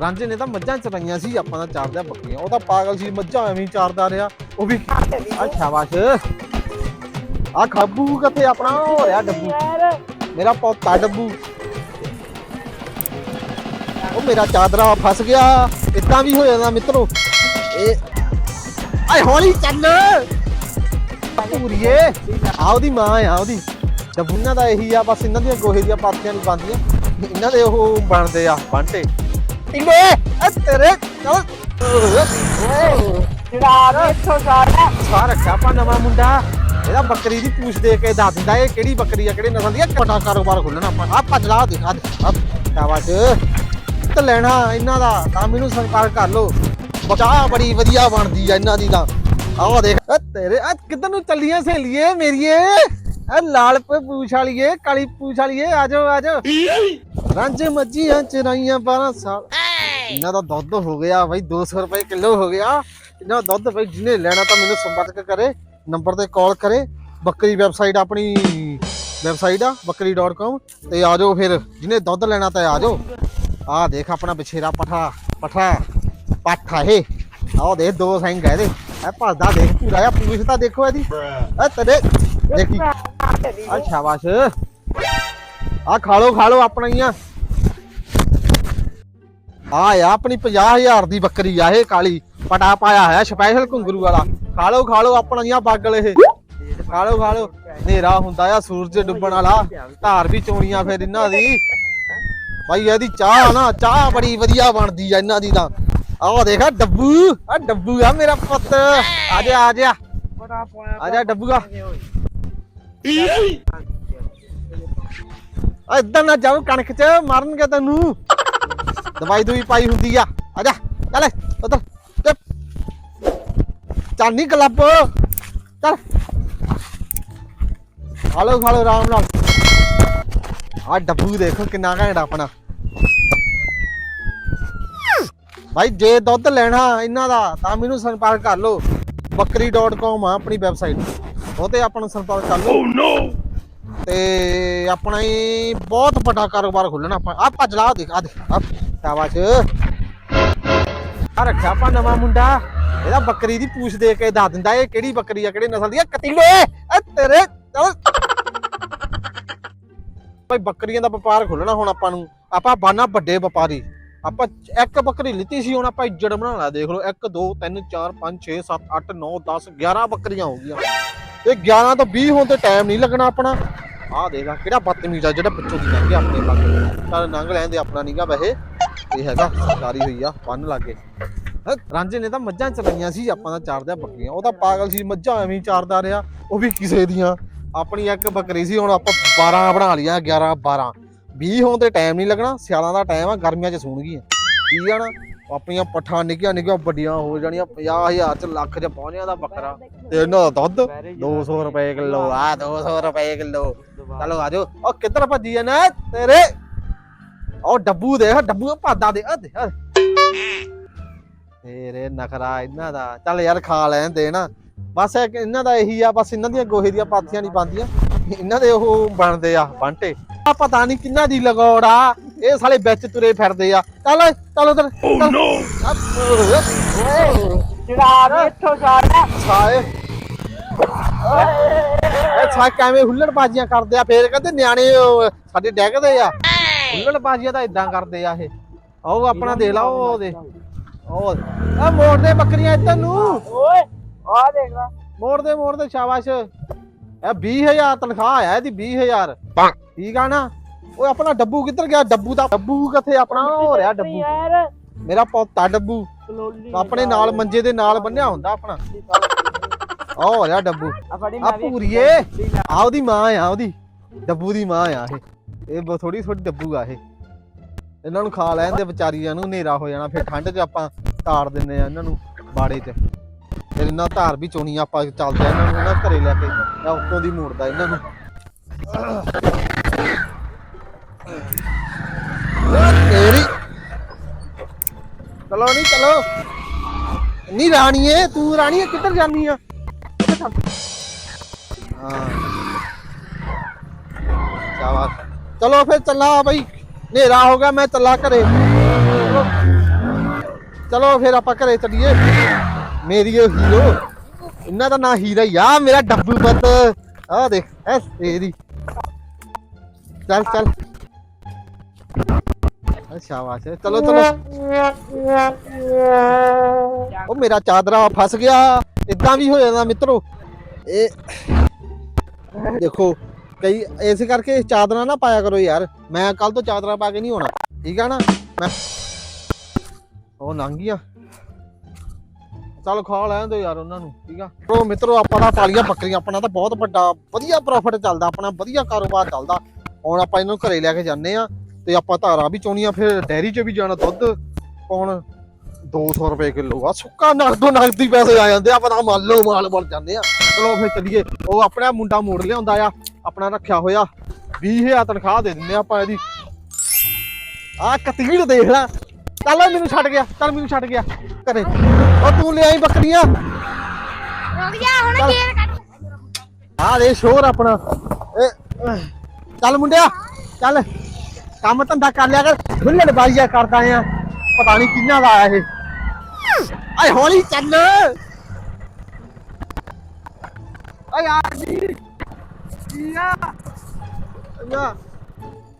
ਰਾਂਝੇ ਨੇ ਤਾਂ ਮੱਝਾਂ ਚਰਾਈਆਂ ਸੀ, ਆਪਾਂ ਤਾਂ ਚਾਰਦਿਆ ਬੱਕਰੀਆਂ। ਉਹ ਤਾਂ ਪਾਗਲ ਸੀ, ਮੱਝਾਂ ਐਵੇਂ ਹੀ ਚਾਰਦਾ ਰਿਹਾ। ਉਹ ਵੀ ਆ ਸ਼ਾਬਾਸ਼। ਆ ਖਾਬੂ ਕਿੱਥੇ ਆਪਣਾ? ਹੋ ਡੱਬੂ। ਮੇਰਾ ਪੋਤਾ ਡੱਬੂ। ਉਹ ਮੇਰਾ ਚਾਦਰਾ ਫਸ ਗਿਆ। ਇਦਾਂ ਵੀ ਹੋ ਜਾਂਦਾ ਮਿੱਤਰੋ। ਇਹ ਆਏ ਹੌਲੀ ਚੱਲ। ਪੂਰੀਏ ਆ ਉਹਦੀ ਮਾਂ ਆ, ਉਹਦੀ। ਡੱਬੂਆਂ ਦਾ ਇਹੀ ਆ, ਬਸ ਇਹਨਾਂ ਦੀਆਂ ਗੋਹੇ ਦੀਆਂ ਪਾਥੀਆਂ ਨਹੀਂ ਇਹਨਾਂ ਦੇ ਉਹ ਬਣਦੇ ਆ ਬਾਂਟੇ ਐ ਤੇਰੇ ਚੱਲ ਜਿਹੜਾ ਇੱਥੋਂ ਸਾਰਾ ਸਾ ਰੱਖਿਆ ਆਪਾਂ ਨਵਾਂ ਮੁੰਡਾ। ਇਹਦਾ ਬੱਕਰੀ ਦੀ ਪੂਛ ਦੇ ਕੇ ਦੱਸ ਦਿੰਦਾ ਇਹ ਕਿਹੜੀ ਬੱਕਰੀ ਆ ਕਿਹੜੇ ਨਸਲ ਦੀ ਆ। ਵੱਡਾ ਕਾਰੋਬਾਰ ਖੋਲਣਾ ਆਪਾਂ। ਆ ਭੱਜ ਲਾ ਦਿਖਾ ਦੇ ਆ ਸ਼ਾਬਾਸ਼। ਤੇ ਲੈਣਾ ਇਹਨਾਂ ਦਾ ਤਾਂ ਮੈਨੂੰ ਸੰਪਰਕ ਕਰ ਲੋ ਚਾਹ ਬੜੀ ਵਧੀਆ ਬਣਦੀ ਆ ਇਹਨਾਂ ਦੀ ਤਾਂ। ਆਹ ਦੇਖ ਤੇਰੇ ਆ ਕਿੱਧਰ ਨੂੰ ਚੱਲੀਆਂ ਸਹੇਲੀਏ ਮੇਰੀਏ? ਆ ਲਾਲ ਪ- ਪੂਛ ਵਾਲੀਏ ਕਾਲੀ ਪੂਛ ਵਾਲੀਏ। ਆ ਜਾਓ ਆ ਜਾਓ। ਰਾਂਝੇ ਮੱਝੀਆਂ ਚਰਾਈਆਂ 12 ਸਾਲ। ਇਹਨਾਂ ਦਾ ਦੁੱਧ ਹੋ ਗਿਆ ਬਾਈ 200 ਰੁਪਏ ਕਿਲੋ ਹੋ ਗਿਆ। ਇਹਨਾਂ ਦਾ ਦੁੱਧ ਬਾਈ ਜਿਹਨੇ ਲੈਣਾ ਤਾਂ ਮੈਨੂੰ ਸੰਪਰਕ ਕਰੇ ਨੰਬਰ ਤੇ ਕਾਲ ਕਰੇ। ਬੱਕਰੀ ਵੈਬਸਾਈਟ ਆਪਣੀ ਵੈਬਸਾਈਟ ਆ ਬੱਕਰੀ.com ਤੇ ਆ ਜਾਓ ਫਿਰ। ਜਿਹਨੇ ਦੁੱਧ ਲੈਣਾ ਤਾਂ ਆ ਜਾਓ। ਆਹ ਦੇਖ ਆਪਣਾ ਬਛੇਰਾ ਪਠਾ ਪਠਾ ਪਾਠਾ ਇਹ। ਆਹ ਦੇਖ ਦੋ ਸਿੰਘ ਹੈ ਇਹਦੇ। ਇਹ ਭੱਜਦਾ ਦੇਖ ਪੂਰਾ ਆ ਪੂਛ ਤਾਂ ਦੇਖੋ ਇਹਦੀ। ਇਹ ਤੇਰੇ ਦੇਖੀ। ਆ ਸ਼ਾਬਾਸ਼। ਆ ਖਾ ਲੋ ਖਾ ਲੋ ਆਪਣਾ ਹੀ ਆ। ਆ ਆ, ਆਪਣੀ 50000 ਦੀ ਬੱਕਰੀ ਆ ਇਹ ਕਾਲੀ। ਪਟਾ ਪਾਇਆ ਹੋਇਆ ਸਪੈਸ਼ਲ ਘੁੰਗਰੂ ਵਾਲਾ। ਖਾ ਲੋ ਖਾ ਲੋ ਆਪਣਾ ਜੀਆਂ ਬਾਗਲ ਇਹ ਖਾ ਲੋ ਖਾ ਲੋ ਹਨੇਰਾ ਹੁੰਦਾ ਆ, ਸੂਰਜ ਡੁੱਬਣ ਵਾਲਾ। ਧਾਰ ਵੀ ਚੋਣੀਆਂ ਫਿਰ ਇਹਨਾਂ ਦੀ। ਭਾਈ ਇਹਦੀ ਚਾਹ ਨਾ, ਚਾਹ ਬੜੀ ਵਧੀਆ ਬਣਦੀ ਆ ਇਹਨਾਂ ਦੀ ਤਾਂ। ਆਹ ਦੇਖਾ ਡੱਬੂ ਆ ਡੱਬੂ ਆ ਮੇਰਾ ਪੁੱਤ। ਆ ਜਾ ਆ ਜਾ। ਬੜਾ ਪਾਇਆ ਆ ਜਾ ਡੱਬੂਗਾ ਆ। ਇਦਾਂ ਨਾ ਜਾਓ ਕਣਕ ਚ, ਮਾਰਨਗੇ ਤੈਨੂੰ। ਦਵਾਈ ਦੂਈ ਪਾਈ ਹੁੰਦੀ ਆ। ਆ ਜਾ ਚੱਲ ਉਧਰ ਚਾਨੀ ਕਲੱਬ। ਚੱਲ। ਹਾਲੋ ਖਾਲੋ ਆਰਾਮ ਨਾਲ। ਆ ਡੱਬੂ ਦੇਖੋ ਕਿੰਨਾ ਘੈਂਟ ਆਪਣਾ। ਭਾਈ ਜੇ ਦੁੱਧ ਲੈਣਾ ਇਹਨਾਂ ਦਾ ਤਾਂ ਮੈਨੂੰ ਸੰਪਰਕ ਕਰ ਲਓ। ਬੱਕਰੀ.com ਆ ਆਪਣੀ ਵੈਬਸਾਈਟ। ਉਹ ਤੇ ਆਪਾਂ ਨੂੰ ਸੰਪਰਕ ਕਰ ਲਓ। ਤੇ ਆਪਣਾ ਹੀ ਬਹੁਤ ਵੱਡਾ ਕਾਰੋਬਾਰ ਖੋਲਣਾ ਆਪਾਂ। ਆ ਭੱਜ ਲਾ ਦੇਖ ਆ ਦੇਖ ਆ ਸ਼ਾਬਾਸ਼ ਆ ਰੱਖਿਆ ਆਪਾਂ ਨਵਾਂ ਮੁੰਡਾ। ਇਹਦਾ ਬੱਕਰੀ ਦੀ ਪੂਛ ਦੇ ਕੇ ਦੱਸ ਦਿੰਦਾ ਇਹ ਕਿਹੜੀ ਬੱਕਰੀ ਆ, ਕਿਹੜੇ ਨਸਲ ਦੀ ਆ। ਕਤੀੜੇ ਐ ਤੇਰੇ ਚੱਲ ਭਾਈ ਬੱਕਰੀਆਂ ਦਾ ਵਪਾਰ ਖੋਲਣਾ ਹੁਣ ਆਪਾਂ ਨੂੰ। ਆਪਾਂ ਬਾਨਾ ਵੱਡੇ ਵਪਾਰੀ। ਆਪਾਂ ਇੱਕ ਬੱਕਰੀ ਲਿੱਤੀ ਸੀ, ਹੁਣ ਆਪਾਂ ਇੱਜੜ ਬਣਾਉਣਾ ਦੇਖ ਲਓ। 1 2 3 4 5 6 7 8 9 10 11 ਬੱਕਰੀਆਂ ਹੋ ਗਈਆਂ। ਤੇ 11 ਤੋਂ 20 ਹੋਣ ਤੇ ਟਾਈਮ ਨਹੀਂ ਲੱਗਣਾ ਆਪਣਾ। ਆਹ ਦੇਖਾ ਕਿਹੜਾ ਬਦਤਮੀਜ਼ ਆ, ਜਿਹੜਾ ਪਿੱਛੋਂ ਦੀ ਲੰਘ ਗਿਆ ਆਪਣੇ ਪਾਸੇ ਚੱਲ ਲੰਘ ਲੈਂਦੇ ਆਪਣਾ ਨੀਗਾ ਵੈਸੇ। ਇਹ ਹੈਗਾ ਸਰਕਾਰੀ ਹੋਈ ਆ ਬੰਨ ਲਾਗੇ। ਹੈਂ, ਰਾਂਝੇ ਨੇ ਤਾਂ ਮੱਝਾਂ ਚਰਾਈਆਂ ਸੀ ਆਪਾਂ ਤਾਂ ਚਾਰਦਿਆ ਬੱਕਰੀਆਂ। ਉਹ ਤਾਂ ਪਾਗਲ ਸੀ ਮੱਝਾਂ ਐਵੇਂ ਹੀ ਚਾਰਦਾ ਰਿਹਾ ਉਹ ਵੀ ਕਿਸੇ ਦੀਆਂ। ਆਪਣੀ ਇੱਕ ਬੱਕਰੀ ਸੀ ਹੁਣ ਆਪਾਂ 12 ਬਣਾ ਲਈਆਂ 11 12 20 ਹੋਣ ਤੇ ਟਾਈਮ ਨਹੀਂ ਲੱਗਣਾ ਸਿਆਲਾਂ ਦਾ ਟਾਈਮ ਆ ਗਰਮੀਆਂ 'ਚ ਸੂਣਗੀਆਂ ਠੀਕ ਆ ਆਪਣੀਆਂ ਪੱਠਾਂ ਨਿੱਕੀਆਂ ਨਿੱਕੀਆਂ ਵੱਡੀਆਂ ਹੋ ਜਾਣੀਆਂ 50000 ਚ ਲੱਖ ਚ ਪਹੁੰਚਿਆ ਜਾਂਦਾ ਬੱਕਰਾ। ਤੇ ਇਹਨਾਂ ਦਾ ਦੁੱਧ 200 ਰੁਪਏ ਕਿਲੋ ਆ 200 ਰੁਪਏ ਕਿਲੋ। ਚਲੋ ਆਜੋ ਉਹ ਕਿੱਧਰ ਭੱਜੀ ਜਾਣਾ ਤੇਰੇ ਉਹ ਡੱਬੂ ਦੇਖ ਡੱਬੂ ਭਾਦਾ ਦੇ ਆ ਦੇ ਆ ਤੇਰੇ ਨਖਰਾ ਇਹਨਾਂ ਦਾ। ਚੱਲ ਯਾਰ ਖਾ ਲੈਣ ਦੇ ਨਾ। ਬਸ ਇੱਕ ਇਹਨਾਂ ਦਾ ਇਹੀ ਆ ਬਸ ਇਹਨਾਂ ਦੀਆਂ ਗੋਹੇ ਦੀਆਂ ਪਾਥੀਆਂ ਨਹੀਂ ਬਣਦੀਆਂ। ਇਹਨਾਂ ਦੇ ਉਹ ਬਣਦੇ ਆ ਬੰਟੇ। ਆ ਪਤਾ ਨਹੀਂ ਕਿੰਨਾ ਦੀ ਲਗੌੜ ਆ। ਇਹ ਸਾਲੇ ਵਿੱਚ ਤੁਰੇ ਫਿਰਦੇ ਆ। ਚੱਲ ਚੱਲ ਉਧਰ। ਓ ਨੋ ਇੱਥੋਂ ਸਾਏ ਇਹ ਕਿਵੇਂ ਹੁੱਲੜ ਬਾਜੀਆਂ ਕਰਦੇ ਆ। ਫੇਰ ਕਹਿੰਦੇ ਨਿਆਣੇ ਉਹ ਸਾਡੇ ਡੈਗਦੇ ਆ। ਹੁੱਲੜ ਬਾਜੀਆਂ ਤਾਂ ਇਦਾਂ ਕਰਦੇ ਆ ਇਹ। ਆਓ ਆਪਣਾ ਦੇਖ ਲਾ ਉਹ ਦੇ। ਉਹ ਆ ਮੋੜ ਦੇ ਬੱਕਰੀਆਂ ਇੱਧਰ ਨੂੰ। ਓਏ ਆ ਦੇਖ ਲੈ। ਮੋੜ ਦੇ ਮੋੜ ਦੇ ਸ਼ਾਬਾਸ਼। ਇਹ 20000 ਤਨਖਾਹ ਆ ਇਹਦੀ 20000 ਠੀਕ ਆ ਨਾ? ਓਏ ਆਪਣਾ ਡੱਬੂ ਕਿੱਧਰ ਗਿਆ? ਡੱਬੂ ਦਾ ਡੱਬੂ ਕਿੱਥੇ ਆਪਣਾ ਹੋ ਰਿਹਾ ਡੱਬੂ। ਯਾਰ। ਮੇਰਾ ਪੋਤਾ ਡੱਬੂ। ਆਪਣੇ ਨਾਲ ਮੰਜੇ ਦੇ ਨਾਲ ਬੰਨਿਆ ਹੁੰਦਾ ਆਪਣਾ। ਆ ਹੋ ਰਿਹਾ ਡੱਬੂ। ਆ ਪੂਰੀਏ ਆ ਉਹਦੀ ਮਾਂ ਆ ਉਹਦੀ। ਡੱਬੂ ਦੀ ਮਾਂ ਆ ਇਹ। ਇਹ ਥੋੜੀ ਥੋੜੀ ਡੱਬੂ ਇਹ। ਇਹਨਾਂ ਨੂੰ ਖਾ ਲੈਣ ਦੇ ਵਿਚਾਰੀਆਂ ਨੂੰ ਹਨੇਰਾ ਹੋ ਜਾਣਾ, ਫਿਰ ਠੰਡ 'ਚ ਆਪਾਂ ਤਾਰ ਦਿੰਨੇ ਆ ਇਹਨਾਂ ਨੂੰ ਬਾੜੇ 'ਚ। ਫਿਰ ਇਹਨਾਂ ਧਾਰ ਵੀ ਚੋਣੀ ਆਪਾਂ ਚੱਲਦੇ ਆ ਇਹਨਾਂ ਨੂੰ ਨਾ ਘਰੇ ਲੈ ਕੇ ਆ ਉੱਤੋਂ ਦੀ ਮੋੜਦਾ ਇਹਨਾਂ ਨੂੰ। ਤੇਰੀ ਚਲੋ ਨਹੀਂ ਚਲੋ। ਨਹੀਂ ਰਾਣੀਏ, ਤੂੰ ਰਾਣੀਏ ਕਿੱਧਰ ਜਾਨੀ ਆ? ਹਾਂ। ਸ਼ਾਬਾਸ਼। ਚਲੋ ਫਿਰ ਚੱਲਾ ਬਈ ਹਨੇਰਾ ਹੋ ਗਿਆ ਮੈਂ ਚੱਲਾ ਘਰੇ ਚਲੋ ਚਲੋ ਫਿਰ ਆਪਾਂ ਘਰੇ ਚੱਲੀਏ ਮੇਰੀ ਉਹ ਹੀਰੋ ਇਹਨਾਂ ਦਾ ਨਾਂ ਹੀਰਾ ਹੀ ਆ ਮੇਰਾ ਡੱਬੂ ਪੁੱਤ ਆ ਦੇਖ ਐ ਤੇਰੀ ਚੱਲ ਚੱਲ ਆ ਸ਼ਾਬਾਸ਼ ਚਲੋ ਚਲੋ ਉਹ ਮੇਰਾ ਚਾਦਰਾ ਫਸ ਗਿਆ ਇਦਾਂ ਵੀ ਹੋ ਜਾਂਦਾ ਮਿੱਤਰੋ ਇਹ ਦੇਖੋ ਕਈ ਇਸ ਕਰਕੇ ਚਾਦਰਾਂ ਨਾ ਪਾਇਆ ਕਰੋ ਯਾਰ। ਮੈਂ ਕੱਲ ਤੋਂ ਚਾਦਰਾਂ ਪਾ ਕੇ ਨਹੀਂ ਆਉਣਾ ਠੀਕ ਆ ਨਾ? ਮੈਂ ਉਹ ਲੰਘ ਗਿਆ। ਚੱਲ ਖਾ ਲੈਣ ਦਿਓ ਯਾਰ ਉਹਨਾਂ ਨੂੰ, ਠੀਕ ਆ? ਉਹ ਮਿੱਤਰੋ, ਆਪਾਂ ਦਾ ਪਾਲੀਆਂ ਬੱਕਰੀਆਂ, ਆਪਣਾ ਤਾਂ ਬਹੁਤ ਵੱਡਾ, ਵਧੀਆ ਪ੍ਰੋਫਿਟ ਚੱਲਦਾ, ਆਪਣਾ ਵਧੀਆ ਕਾਰੋਬਾਰ ਚੱਲਦਾ। ਹੁਣ ਆਪਾਂ ਇਹਨਾਂ ਨੂੰ ਘਰੇ ਲੈ ਕੇ ਜਾਂਦੇ ਆ ਤੇ ਆਪਾਂ ਧਾਰਾ ਵੀ ਚੋਣੀਆਂ, ਫਿਰ ਡੈਰੀ 'ਚ ਵੀ ਜਾਣਾ ਦੁੱਧ। ਪਾਉਣ 200 ਰੁਪਏ ਕਿਲੋ ਆ। ਸੁੱਕਾ ਨਗਦੋ ਨਗਦੀ ਪੈਸੇ ਆ ਜਾਂਦੇ ਆ ਆਪਾਂ ਤਾਂ ਮੰਨ ਲਓ ਮਾਲ ਬਣ ਜਾਂਦੇ ਆ। ਚਲੋ ਫਿਰ ਚੱਲੀਏ। ਉਹ ਆਪਣਾ ਮੁੰਡਾ ਮੋੜ ਲਿਆਉਂਦਾ ਆ। ਆਪਣਾ ਰੱਖਿਆ ਹੋਇਆ। 20000 ਤਨਖਾਹ ਦੇ ਦਿੰਦੇ ਆ ਆਪਾਂ ਇਹਦੀ। ਆ ਕਤੀੜ ਦੇਖ ਲੈ। ਚੱਲ ਮੈਨੂੰ ਛੱਡ ਗਿਆ। ਚੱਲ ਮੈਨੂੰ ਛੱਡ ਗਿਆ। ਘਰੇ। ਉਹ ਤੂੰ ਲੈ ਆਈ ਬੱਕਰੀਆਂ। ਰੁਕ ਜਾ ਹੁਣ। ਗੇਰ ਕੱਢ। ਆ ਦੇ ਸ਼ੋਰ ਆਪਣਾ। ਇਹ, ਚੱਲ ਮੁੰਡਿਆ ਚੱਲ। ਕੰਮ ਧੰਦਾ ਕਰ ਲਿਆ ਕਰ। ਖੁੱਲੜ ਬਾਈਆ ਕਰਦਾ ਆ। ਪਤਾ ਨਹੀਂ ਕਿੰਨਾ ਦਾ ਆਇਆ ਇਹ। ਆਏ ਹੌਲੀ ਚੱਲ। ਓਏ ਯਾਰ ਜੀ। Iya. Iya.